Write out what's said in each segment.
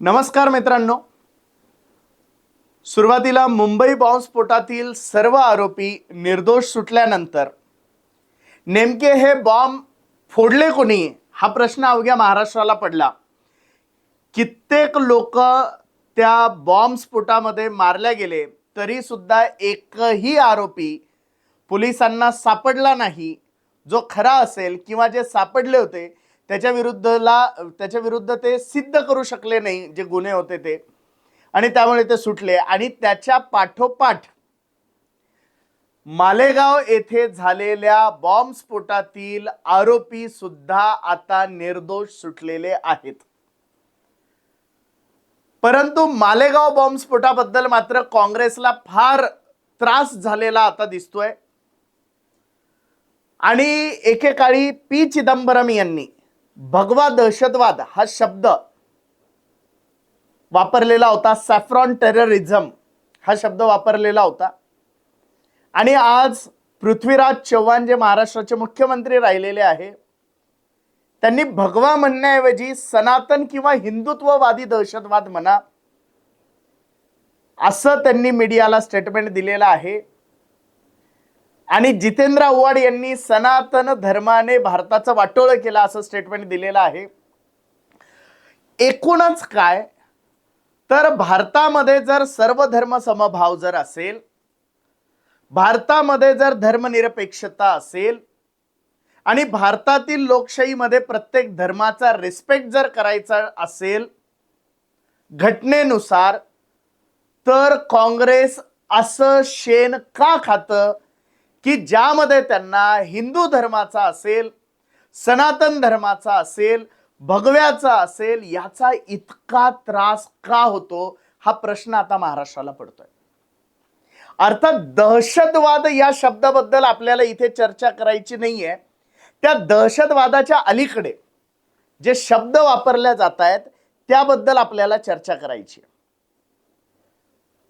नमस्कार मित्रांनो. सुरुवातीला मुंबई बॉम्बस्फोटातील सर्व आरोपी निर्दोष सुटल्यानंतर नेमके हे बॉम्ब फोडले कोणी? हा प्रश्न अवघ्या महाराष्ट्राला पडला. कित्येक लोक त्या बॉम्बस्फोटामध्ये मारल्या गेले तरी सुद्धा एकही आरोपी पोलिसांना सापडला नाही. जो खरा असेल किंवा जे सापडले होते त्याच्या विरुद्धला त्याच्या विरुद्ध ते सिद्ध करू शकले नाही जे गुन्हे होते ते. आणि त्यामुळे ते सुटले. आणि त्याच्या पाठोपाठ मालेगाव येथे झालेल्या बॉम्बस्फोटातील आरोपी सुद्धा आता निर्दोष सुटलेले आहेत. परंतु मालेगाव बॉम्बस्फोटाबद्दल मात्र काँग्रेसला फार त्रास झालेला आता दिसतोय. आणि एकेकाळी पी चिदंबरम यांनी भगवा दहशतवाद हा शब्द वापरलेला होता. सॅफ्रॉन टेररिझम हा शब्द वापरलेला होता. आणि आज पृथ्वीराज चव्हाण जे महाराष्ट्राचे मुख्यमंत्री राहिलेले आहे त्यांनी भगवा म्हणण्याऐवजी सनातन किंवा हिंदुत्ववादी दहशतवाद म्हणा असं त्यांनी मीडियाला स्टेटमेंट दिलेलं आहे. आणि जितेंद्र आव्हाड यांनी सनातन धर्माने भारताचं वाटोळं केलं असं स्टेटमेंट दिलेलं आहे. एकूणच काय? तर भारतामध्ये जर सर्व धर्म समभाव जर असेल भारतामध्ये जर धर्मनिरपेक्षता असेल आणि भारतातील लोकशाहीमध्ये प्रत्येक धर्माचा रिस्पेक्ट जर करायचा असेल घटनेनुसार तर काँग्रेस असं शेण का खातं? की ज्यामध्ये त्यांना हिंदू धर्माचा असेल सनातन धर्माचा असेल भगव्याचा असेल याचा इतका त्रास का होतो हा प्रश्न आता महाराष्ट्राला पडतोय अर्थात दहशतवाद या शब्दाबद्दल आपल्याला इथे चर्चा करायची नाहीये त्या दहशतवादाच्या अलीकडे जे शब्द वापरल्या जात आहेत त्याबद्दल आपल्याला चर्चा करायची आहे.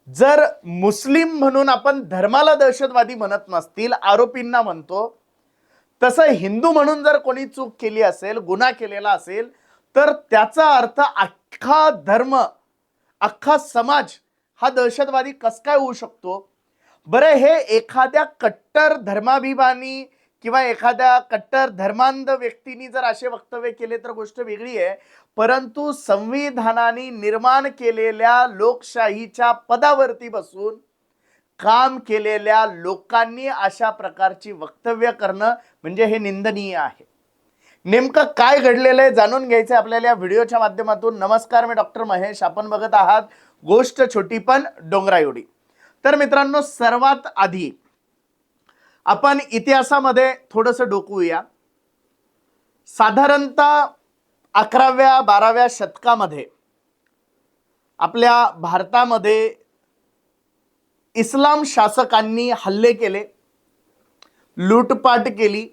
जर मुस्लिम म्हणून आपण धर्माला दहशतवादी म्हणत नसतील आरोपींना म्हणतो तसं हिंदू म्हणून जर कोणी चूक केली असेल गुन्हा केलेला असेल तर त्याचा अर्थ अख्खा धर्म अख्खा समाज हा दहशतवादी कस काय होऊ शकतो? बरं हे एखाद्या कट्टर धर्माभिमानी किंवा एखाद्या कट्टर धर्मांध व्यक्तींनी जर असे वक्तव्य केले तर गोष्ट वेगळी आहे. परंतु संविधानाने निर्माण केलेल्या लोकशाहीच्या पदावरती बसून काम केलेल्या लोकांनी अशा प्रकारची वक्तव्य करणं म्हणजे हे निंदनीय आहे. नेमकं काय घडलेलं आहे जाणून घ्यायचं आहे आपल्याला या व्हिडिओच्या माध्यमातून. नमस्कार मी डॉक्टर महेश. आपण बघत आहात गोष्ट छोटी पण डोंगरायोडी. तर मित्रांनो सर्वात आधी आपण इतिहासामध्ये थोडंसं डोकूया. साधारणतः अकराव्या बाराव्या शतकामध्ये आपल्या भारतामध्ये इस्लाम शासकांनी हल्ले केले लूटपाट केली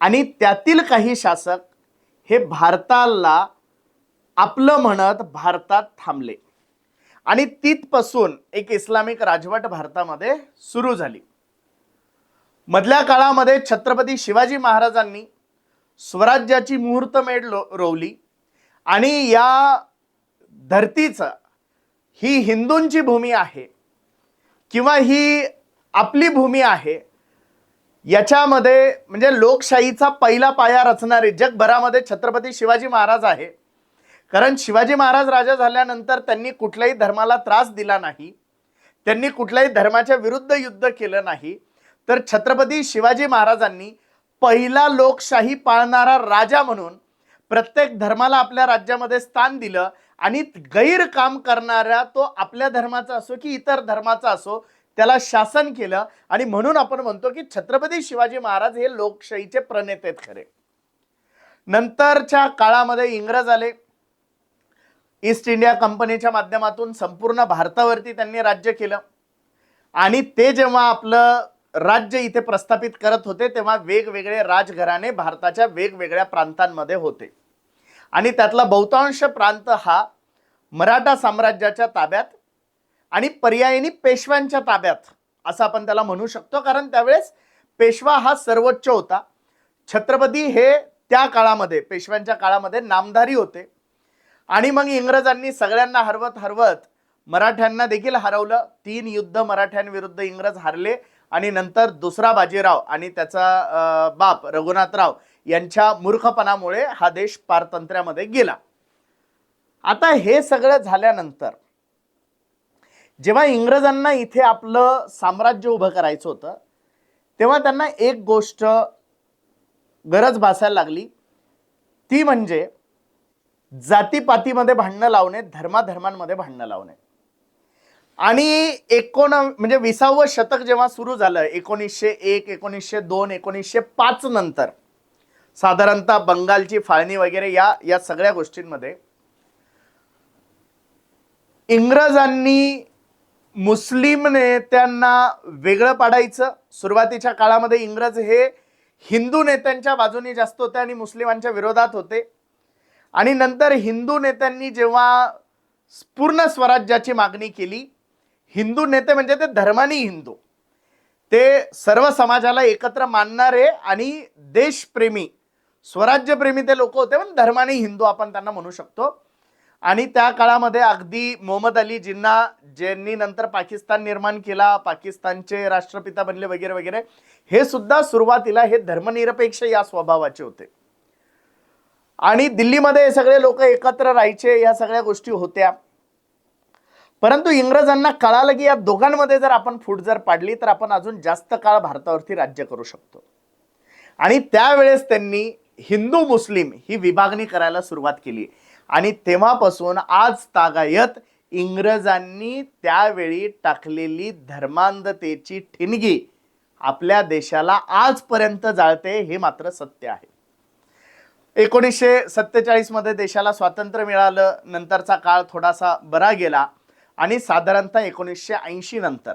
आणि त्यातील काही शासक हे भारताला आपलं म्हणत भारतात थांबले. आणि तिथपासून एक इस्लामिक राजवट भारतामध्ये सुरू झाली. मधल्या काळामध्ये छत्रपती शिवाजी महाराजांनी स्वराज्याची मुहूर्तमेढ लो रोवली. आणि या धरतीचं ही हिंदूंची भूमी आहे किंवा ही आपली भूमी आहे याच्यामध्ये म्हणजे लोकशाहीचा पहिला पाया रचणारे जगभरामध्ये छत्रपती शिवाजी महाराज आहे. कारण शिवाजी महाराज राजा झाल्यानंतर त्यांनी कुठल्याही धर्माला त्रास दिला नाही त्यांनी कुठल्याही धर्माच्या विरुद्ध युद्ध केलं नाही. तर छत्रपती शिवाजी महाराजांनी पहिला लोकशाही पाळणारा राजा म्हणून प्रत्येक धर्माला आपल्या राज्यामध्ये स्थान दिलं आणि गैर काम करणारा तो आपल्या धर्माचा असो की इतर धर्माचा असो त्याला शासन केलं आणि म्हणून आपण म्हणतो की छत्रपती शिवाजी महाराज हे लोकशाहीचे प्रणेते आहेत खरे. नंतरच्या काळामध्ये इंग्रज आले. ईस्ट इंडिया कंपनीच्या माध्यमातून संपूर्ण भारतावरती त्यांनी राज्य केलं. आणि ते जेव्हा आपलं राज्य इथे प्रस्थापित करत होते तेव्हा वेगवेगळे राजघराणे भारताच्या वेगवेगळ्या प्रांतांमध्ये होते. आणि त्यातला बहुतांश प्रांत हा मराठा साम्राज्याच्या ताब्यात आणि पर्यायीने पेशव्यांच्या ताब्यात असं आपण त्याला म्हणू शकतो. कारण त्यावेळेस पेशवा हा सर्वोच्च होता. छत्रपती हे त्या काळामध्ये पेशव्यांच्या काळामध्ये नामधारी होते. आणि मग इंग्रजांनी सगळ्यांना हरवत हरवत मराठ्यांना देखील हरवलं. तीन युद्ध मराठ्यांविरुद्ध इंग्रज हारले. आणि नंतर दुसरा बाजीराव आणि त्याचा बाप रघुनाथराव यांच्या मूर्खपणामुळे हा देश पारतंत्र्यामध्ये गेला. आता हे सगळं झाल्यानंतर जेव्हा इंग्रजांना इथे आपलं साम्राज्य उभं करायचं होतं तेव्हा त्यांना एक गोष्ट गरज भासायला लागली. ती म्हणजे जातीपातीमध्ये भांडणं लावणे धर्माधर्मांमध्ये भांडणं लावणे. आणि एकोण म्हणजे विसावं शतक जेव्हा सुरू झालं एकोणीसशे एक एकोणीसशे दोन एकोणीसशे पाच नंतर साधारणतः बंगालची फाळणी वगैरे या या सगळ्या गोष्टींमध्ये इंग्रजांनी मुस्लिम नेत्यांना वेगळं पाडायचं. सुरुवातीच्या काळामध्ये इंग्रज हे हिंदू नेत्यांच्या बाजूने जास्त होते आणि मुस्लिमांच्या विरोधात होते. आणि नंतर हिंदू नेत्यांनी जेव्हा पूर्ण स्वराज्याची मागणी केली हिंदू नेते म्हणजे ते धर्मानी हिंदू. ते सर्व समाजाला एकत्र मानणारे आणि देशप्रेमी स्वराज्यप्रेमी ते लोक होते पण धर्माने हिंदू आपण त्यांना म्हणू शकतो. आणि त्या काळामध्ये अगदी मोहम्मद अली जिन्ना ज्यांनी नंतर पाकिस्तान निर्माण केला पाकिस्तानचे राष्ट्रपिता बनले वगैरे वगैरे हे सुद्धा सुरुवातीला हे धर्मनिरपेक्ष या स्वभावाचे होते. आणि दिल्लीमध्ये हे सगळे लोक एकत्र राहायचे या सगळ्या गोष्टी होत्या. परंतु इंग्रजांना कळालं की या दोघांमध्ये जर आपण फूट जर पाडली तर आपण अजून जास्त काळ भारतावरती राज्य करू शकतो. आणि त्यावेळेस त्यांनी हिंदू मुस्लिम ही विभागणी करायला सुरुवात केली. आणि तेव्हापासून आज तागायत इंग्रजांनी त्यावेळी टाकलेली धर्मांधतेची ठिणगी आपल्या देशाला आजपर्यंत जाळते हे मात्र सत्य आहे. एकोणीसशे सत्तेचाळीसमध्ये देशाला स्वातंत्र्य मिळालं नंतरचा काळ थोडासा बरा गेला. आणि साधारणतः एकोणीसशे ऐंशी नंतर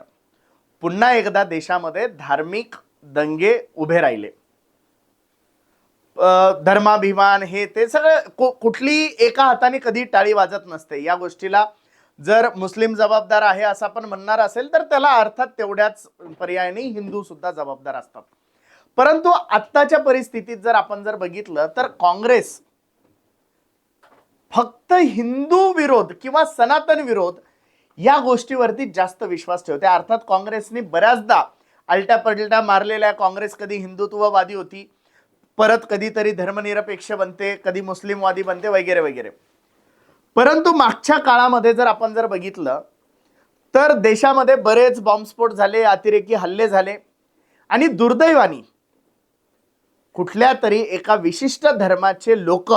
पुन्हा एकदा देशामध्ये धार्मिक दंगे उभे राहिले. धर्माभिमान हे ते सगळं कुठली एका हाताने कधी टाळी वाजत नसते. या गोष्टीला जर मुस्लिम जबाबदार आहे असं आपण म्हणणार असेल तर त्याला अर्थात तेवढ्याच पर्यायाने हिंदू सुद्धा जबाबदार असतात. परंतु आत्ताच्या परिस्थितीत जर आपण जर बघितलं तर काँग्रेस फक्त हिंदू विरोध किंवा सनातन विरोध या गोष्टीवरती जास्त विश्वास ठेवते. अर्थात काँग्रेसने बऱ्याचदा आलट्या पलट्या मारलेल्या काँग्रेस कधी हिंदुत्ववादी होती परत कधीतरी धर्मनिरपेक्ष बनते कधी मुस्लिमवादी बनते वगैरे वगैरे. परंतु मागच्या काळामध्ये जर आपण जर बघितलं तर देशामध्ये बरेच बॉम्बस्फोट झाले अतिरेकी हल्ले झाले आणि दुर्दैवानी कुठल्या तरी एका विशिष्ट धर्माचे लोक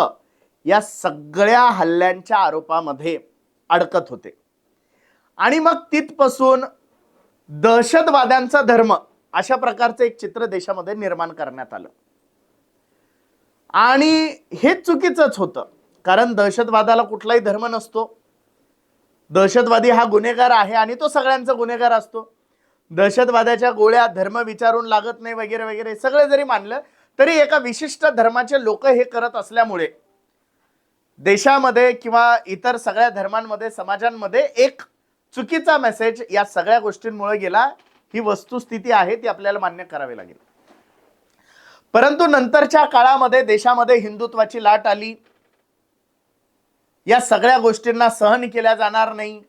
या सगळ्या हल्ल्यांच्या आरोपामध्ये अडकत होते. आणि मग तिथपासून दहशतवाद्यांचा धर्म अशा प्रकारचं एक चित्र देशामध्ये निर्माण करण्यात आलं. आणि हे चुकीचंच होतं कारण दहशतवादाला कुठलाही धर्म नसतो. दहशतवादी हा गुन्हेगार आहे आणि तो सगळ्यांचा गुन्हेगार असतो. दहशतवाद्याच्या गोळ्या धर्म विचारून लागत नाही वगैरे वगैरे सगळं जरी मानलं तरी एका विशिष्ट धर्माचे लोक हे करत असल्यामुळे देशामध्ये किंवा इतर सगळ्या धर्मांमध्ये समाजांमध्ये एक चुकीचा मेसेज या सगळ्या गोष्टींमुळे गेला ही वस्तुस्थिती आहे ती आपल्याला मान्य करावी लागेल. परंतु नंतरच्या काळामध्ये देशामध्ये हिंदुत्वाची लाट आली. या सगळ्या गोष्टींना सहन केल्या जाणार नाही.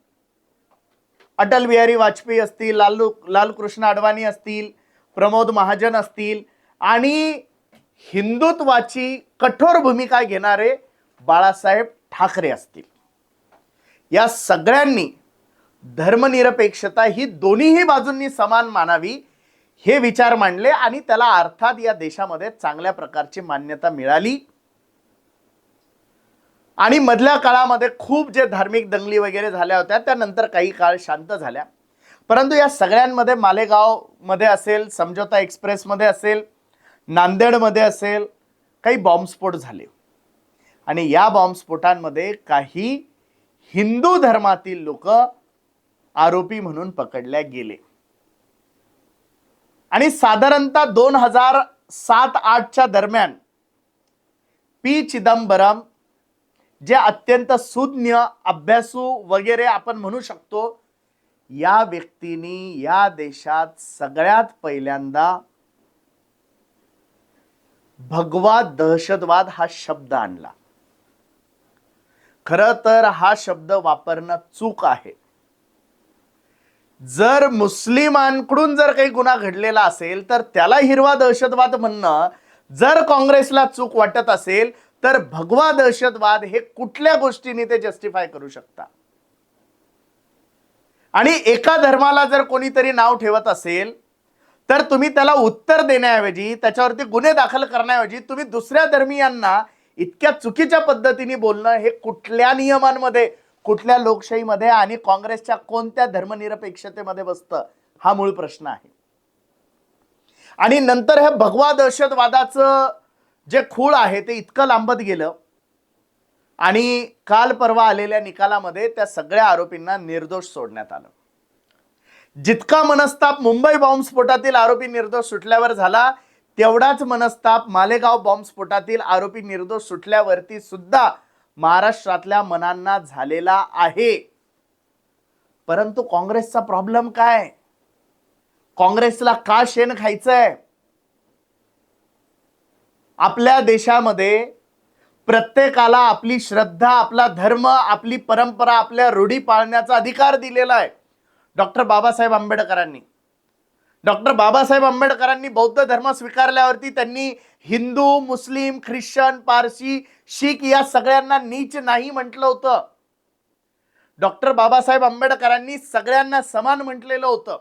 अटल बिहारी वाजपेयी असतील लालू लालकृष्ण अडवाणी असतील प्रमोद महाजन असतील आणि हिंदुत्वाची कठोर भूमिका घेणारे बाळासाहेब ठाकरे असतील. या सगळ्यांनी धर्मनिरपेक्षता ही दोन्हीही बाजूंनी समान मानावी हे विचार मांडले आणि त्याला अर्थात या देशामध्ये चांगल्या प्रकारची मान्यता मिळाली. आणि मधल्या काळामध्ये खूप जे धार्मिक दंगली वगैरे झाल्या होत्या त्यानंतर काही काळ शांत झाल्या. परंतु या सगळ्यांमध्ये मालेगावमध्ये असेल समझोता एक्सप्रेसमध्ये असेल नांदेडमध्ये असेल काही बॉम्बस्फोट झाले. आणि या बॉम्बस्फोटांमध्ये काही हिंदू धर्मातील लोक आरोपी म्हणून पकडल्या गेले. आणि साधारणतः दोन हजार सात आठच्या दरम्यान पी चिदंबरम जे अत्यंत सुज्ञ अभ्यासू वगैरे आपण म्हणू शकतो या व्यक्तीने या देशात सगळ्यात पहिल्यांदा भगवा दहशतवाद हा शब्द आणला. खरं तर हा शब्द वापरणं चूक आहे. जर मुस्लिमांकडून जर काही गुन्हा घडलेला असेल तर त्याला हिरवा दहशतवाद म्हणणं जर काँग्रेसला चूक वाटत असेल तर भगवा दहशतवाद हे कुठल्या गोष्टीने ते जस्टिफाय करू शकता? आणि एका धर्माला जर कोणीतरी नाव ठेवत असेल तर तुम्ही त्याला उत्तर देण्याऐवजी त्याच्यावरती गुन्हे दाखल करण्याऐवजी तुम्ही दुसऱ्या धर्मीयांना इतक्या चुकीच्या पद्धतीने बोलणं हे कुठल्या नियमांमध्ये कुठल्या लोकशाहीमध्ये आणि काँग्रेसच्या कोणत्या धर्मनिरपेक्षतेमध्ये बसतं हा मूळ प्रश्न आहे. आणि नंतर हे भगवा दहशतवादाचं जे खूळ आहे ते इतकं लांबत गेलं. आणि काल परवा आलेल्या निकालामध्ये त्या सगळ्या आरोपींना निर्दोष सोडण्यात आलं. जितका मनस्ताप मुंबई बॉम्बस्फोटातील आरोपी निर्दोष सुटल्यावर झाला तेवढाच मनस्ताप मालेगाव बॉम्बस्फोटातील आरोपी निर्दोष सुटल्यावरती सुद्धा महाराष्ट्रातल्या मनांना झालेला आहे. परंतु काँग्रेसचा प्रॉब्लेम काय? काँग्रेसला का शेण खायचंय? आपल्या देशामध्ये प्रत्येकाला आपली श्रद्धा आपला धर्म आपली परंपरा आपल्या रूढी पाळण्याचा अधिकार दिलेला आहे. डॉक्टर बाबासाहेब आंबेडकरांनी. डॉक्टर बाबासाहेब आंबेडकरांनी बौद्ध धर्म स्वीकारल्यावरती त्यांनी हिंदू मुस्लिम ख्रिश्चन पारसी शीख या सगळ्यांना नीच नाही म्हटलं होतं. डॉक्टर बाबासाहेब आंबेडकरांनी सगळ्यांना समान म्हटलेलं होतं.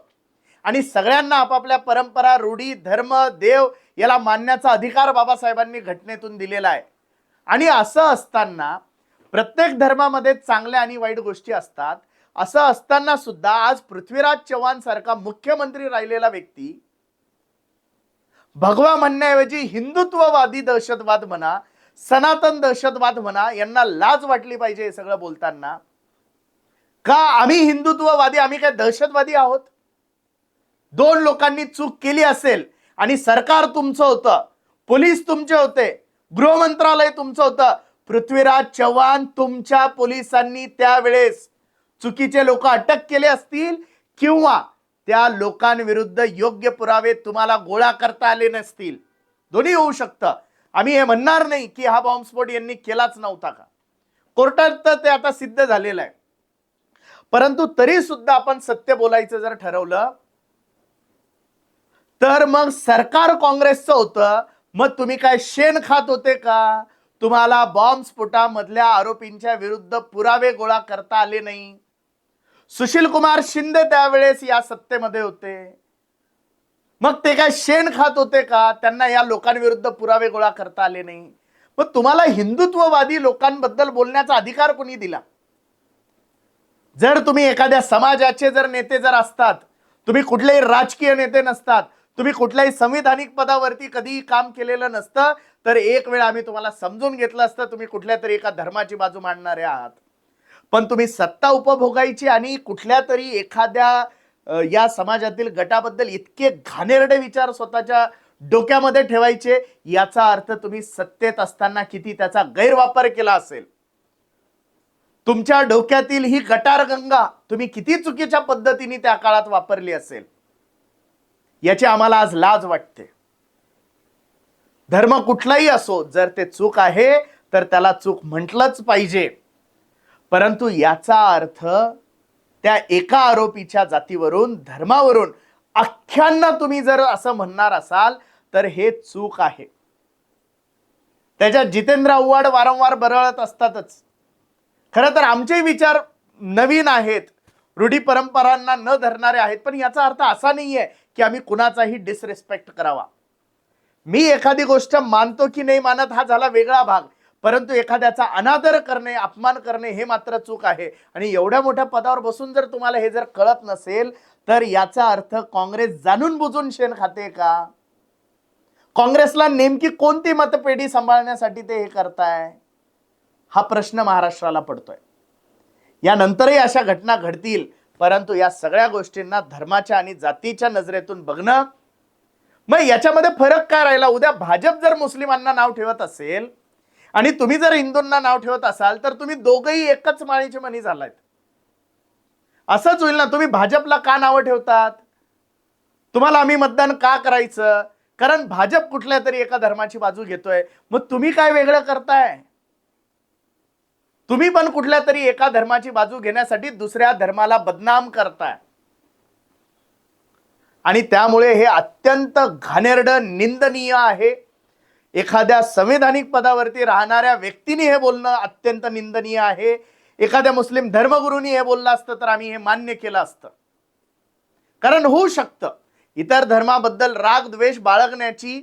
आणि सगळ्यांना आपापल्या परंपरा रूढी धर्म देव याला मानण्याचा अधिकार बाबासाहेबांनी घटनेतून दिलेला आहे. आणि असं असताना प्रत्येक धर्मामध्ये चांगल्या आणि वाईट गोष्टी असतात. असं असताना सुद्धा आज पृथ्वीराज चव्हाण सारखा मुख्यमंत्री राहिलेला व्यक्ती भगवा म्हणण्याऐवजी हिंदुत्ववादी दहशतवाद म्हणा सनातन दहशतवाद म्हणा यांना लाज वाटली पाहिजे हे सगळं बोलताना. का आम्ही हिंदुत्ववादी आम्ही काय दहशतवादी आहोत? दोन लोकांनी चूक केली असेल आणि सरकार तुमचं होतं पोलीस तुमचे होते गृह मंत्रालय तुमचं होतं पृथ्वीराज चव्हाण तुमच्या पोलिसांनी त्यावेळेस चुकीचे लोक अटक केले असतील किंवा त्या लोकांविरुद्ध योग्य पुरावे तुम्हाला गोळा करता आले नसतील. दोन्ही होऊ शकतं. आम्ही हे म्हणणार नाही की हा बॉम्बस्फोट यांनी केलाच नव्हता का? कोर्टात तर ते आता सिद्ध झालेलं आहे. परंतु तरी सुद्धा आपण सत्य बोलायचं जर ठरवलं तर मग सरकार काँग्रेसचं होतं. मग तुम्ही काय शेण खात होते का? तुम्हाला बॉम्बस्फोटामधल्या आरोपींच्या विरुद्ध पुरावे गोळा करता आले नाही. सुशील कुमार शिंदे त्यावेळेस या सत्तेमध्ये होते. मग ते काय शेण खात होते का? त्यांना या लोकांविरुद्ध पुरावे गोळा करता आले नाही. मग तुम्हाला हिंदुत्ववादी लोकांबद्दल बोलण्याचा अधिकार कोणी दिला? जर तुम्ही एखाद्या समाजाचे जर नेते जर असतात तुम्ही कुठलेही राजकीय नेते नसतात तुम्ही कुठल्याही संविधानिक पदावरती कधीही काम केलेलं नसतं तर एक वेळ आम्ही तुम्हाला समजून घेतलं असतं तुम्ही कुठल्या तरी एका धर्माची बाजू मांडणारे आहात. पण तुम्ही सत्ता उपभोगायची आणि कुठल्या तरी एखाद्या या समाजातील गटाबद्दल इतके घाणेरडे विचार स्वतःच्या डोक्यामध्ये ठेवायचे याचा अर्थ तुम्ही सत्तेत असताना किती त्याचा गैरवापर केला असेल. तुमच्या डोक्यातील ही गटार गंगा तुम्ही किती चुकीच्या पद्धतीने त्या काळात वापरली असेल. याची आम्हाला आज लाज वाटते. धर्म कुठलाही असो जर ते चूक आहे तर त्याला चूक म्हटलंच पाहिजे. परंतु याचा अर्थ त्या एका आरोपीच्या जातीवरून धर्मावरून अख्ख्यांना तुम्ही जर असं म्हणणार असाल तर हे चूक आहे. त्याच्यात जितेंद्र आव्हाड वारंवार बरळत असतातच. खरं तर आमचे विचार नवीन आहेत. रूढी परंपरांना न धरणारे आहेत पण याचा अर्थ असा नाही आहे की आम्ही कुणाचाही डिसरेस्पेक्ट करावा. मी एखादी गोष्ट मानतो की नाही मानत हा झाला वेगळा भाग. परंतु एखाद्याचा अनादर करणे अपमान करणे हे मात्र चूक आहे. आणि एवढ्या मोठ्या पदावर बसून जर तुम्हाला हे जर कळत नसेल तर याचा अर्थ काँग्रेस जाणून बुजून शेण खाते का? काँग्रेसला नेमकी कोणती मतपेढी सांभाळण्यासाठी ते हे करताय? हा प्रश्न महाराष्ट्राला पडतोय. यानंतरही अशा घटना घडतील परंतु या सगळ्या गोष्टींना धर्माच्या आणि जातीच्या नजरेतून बघणं मग याच्यामध्ये फरक काय राहिला? उद्या भाजप जर मुस्लिमांना नाव ठेवत असेल आणि तुम्ही जर हिंदूंना नाव ठेवत असाल तर तुम्ही दोघही एकच माळीचे मनी झालायत. असंच होईल ना तुम्ही भाजपला का नावं ठेवतात? तुम्हाला आम्ही मतदान का करायचं? कारण भाजप कुठल्या तरी एका धर्माची बाजू घेतोय. मग तुम्ही काय वेगळं करताय? तुम्ही पण कुठल्या तरी एका धर्माची बाजू घेण्यासाठी दुसऱ्या धर्माला बदनाम करताय. आणि त्यामुळे हे अत्यंत घाणेरडं निंदनीय आहे. एखाद्या संविधानिक पदावरती राहणाऱ्या व्यक्तीने हे बोलणं अत्यंत निंदनीय आहे. एखाद्या मुस्लिम धर्मगुरूंनी हे बोललं असतं तर आम्ही हे मान्य केलं असतं. कारण होऊ शकतं. इतर धर्माबद्दल राग द्वेष बाळगण्याची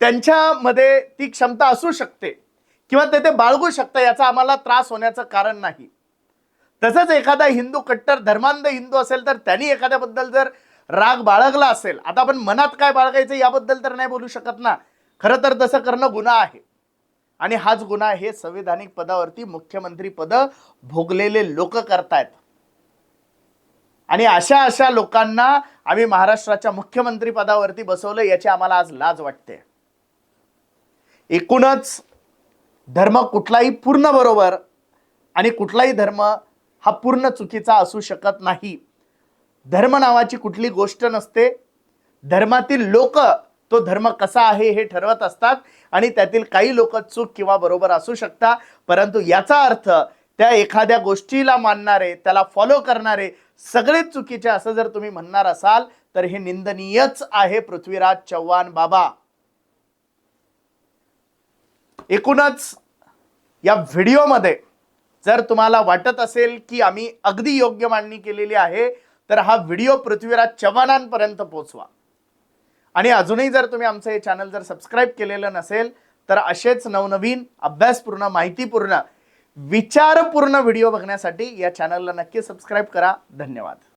त्यांच्यामध्ये ती क्षमता असू शकते किंवा ते ते बाळगू शकतं याचा आम्हाला त्रास होण्याचं कारण नाही. तसंच एखादा हिंदू कट्टर धर्मांध हिंदू असेल तर त्यांनी एखाद्याबद्दल जर राग बाळगला असेल. आता आपण मनात काय बाळगायचं याबद्दल तर नाही बोलू शकत ना. खरं तर तसं करणं गुन्हा आहे. आणि हाच गुन्हा हे संविधानिक पदावरती मुख्यमंत्री पद भोगलेले लोक करतायत. आणि अशा अशा लोकांना आम्ही महाराष्ट्राच्या मुख्यमंत्री पदावरती बसवलं याची आम्हाला आज लाज वाटते. एकूणच धर्म कुठलाही पूर्ण बरोबर आणि कुठलाही धर्म हा पूर्ण चुकीचा असू शकत नाही. धर्म नावाची कुठली गोष्ट नसते. धर्मातील लोक तो धर्म कसा आहे हे ठरवत असतात आणि त्यातील काही लोक चूक किंवा बरोबर असू शकतात परंतु याचा अर्थ त्या एखाद्या गोष्टीला मानणारे त्याला फॉलो करणारे सगळेच चुकीचे असं जर तुम्ही म्हणणार असाल तर हे निंदनीयच आहे पृथ्वीराज चव्हाण बाबा. एकूणच या व्हिडिओमध्ये जर तुम्हाला वाटत असेल की आम्ही अगदी योग्य मांडणी केलेली आहे तर हा व्हिडिओ पृथ्वीराज चव्हाणांपर्यंत पोहोचवा. आणि अजूनही जर तुम्ही आमचं हे चॅनल जर सबस्क्राईब केलेलं नसेल तर असेच नवनवीन अभ्यासपूर्ण माहितीपूर्ण विचारपूर्ण व्हिडिओ बघण्यासाठी या चॅनलला नक्की सबस्क्राईब करा. धन्यवाद.